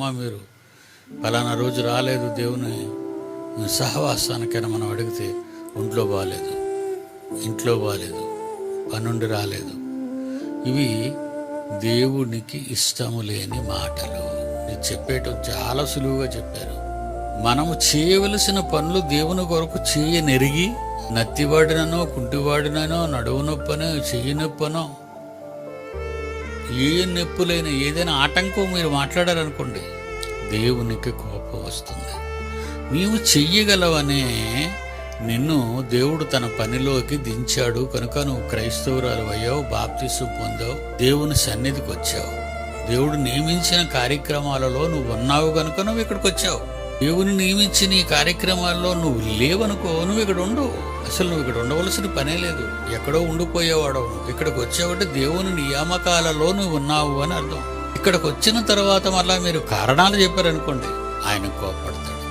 అమ్మా మీరు ఫలానా రోజు రాలేదు దేవుని. సహవాసానికైనా మనం అడిగితే ఒంట్లో బాగాలేదు ఇంట్లో బాగాలేదు పనుండి రాలేదు. ఇవి దేవునికి ఇష్టము లేని మాటలు. ఇది చెప్పేయటం చాలా సులువుగా చెప్పారు. మనము చేయవలసిన పనులు దేవుని కొరకు చేయనెరిగి నత్తివాడిననో కుంటివాడిననో నడువు నొప్పనో చెయ్యి నొప్పనో ఏ నొప్పులైన ఏదైనా ఆటంకం మీరు మాట్లాడారనుకోండి దేవునికి కోపం వస్తుంది. నీవు చెయ్యగలవనే నిన్ను దేవుడు తన పనిలోకి దించాడు. కనుక నువ్వు క్రైస్తవురాలు అయ్యావు బాప్తిసు పొందావు దేవుని సన్నిధికి వచ్చావు. దేవుడు నియమించిన కార్యక్రమాలలో నువ్వు ఉన్నావు కనుక నువ్వు ఇక్కడికి వచ్చావు. దేవుని నియమించిన ఈ కార్యక్రమాల్లో నువ్వు లేవనుకో నువ్వు ఇక్కడ ఉండవు అసలు నువ్వు ఇక్కడ ఉండవలసిన పనే లేదు. ఎక్కడో ఉండిపోయేవాడవు ఇక్కడికి వచ్చేవాడు దేవుని నియామకాలలో నువ్వు ఉన్నావు అని అర్థం. ఇక్కడికి వచ్చిన తర్వాత మళ్ళా మీరు కారణాలు చెప్పారనుకోండి. ఆయన కోపడతాడు